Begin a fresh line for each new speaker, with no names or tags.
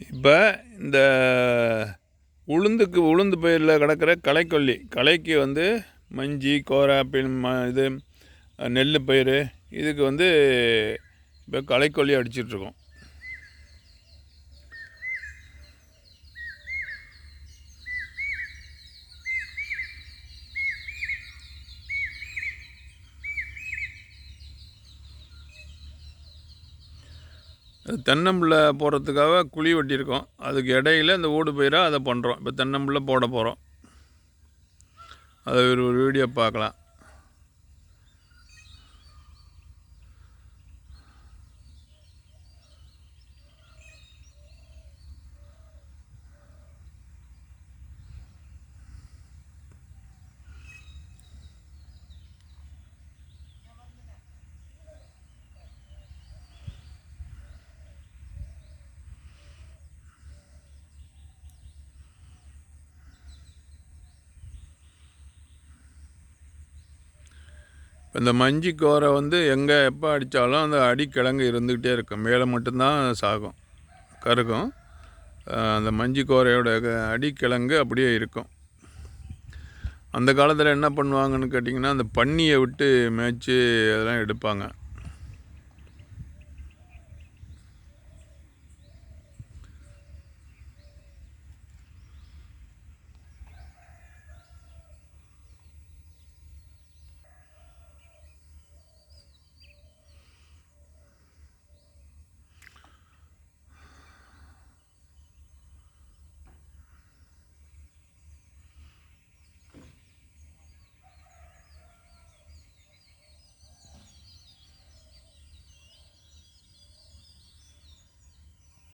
இப்போ இந்த உளுந்துக்கு உளுந்து பயிரில் கிடக்கிற களைக்கொல்லி. களைக்கு வந்து மஞ்சி கோராப்பின் ம இது நெல் பயிர் இதுக்கு வந்து இப்போ களைக்கொல்லி அடிச்சிட்ருக்கோம். தென்னம்பிள்ளை போடுறதுக்காக குழி வெட்டியிருக்கோம். அதுக்கு இடையில இந்த ஓடு பயிராக அதை பண்ணுறோம் இப்போ தென்னம்பிள்ளை போட போகிறோம் அதை ஒரு ஒரு வீடியோ பார்க்கலாம். இந்த மஞ்சி கோரை வந்து எங்கே எப்போ அடித்தாலும் அந்த அடிக்கிழங்கு இருந்துக்கிட்டே இருக்கும். மேலே மட்டும்தான் சாகும் கருகும். அந்த மஞ்சி கோரையோட க- அடிக்கிழங்கு அப்படியே இருக்கும். அந்த காலத்தில் என்ன பண்ணுவாங்கன்னு கேட்டிங்கன்னா அந்த பன்னியை விட்டு மேய்ச்சி அதெல்லாம் எடுப்பாங்க.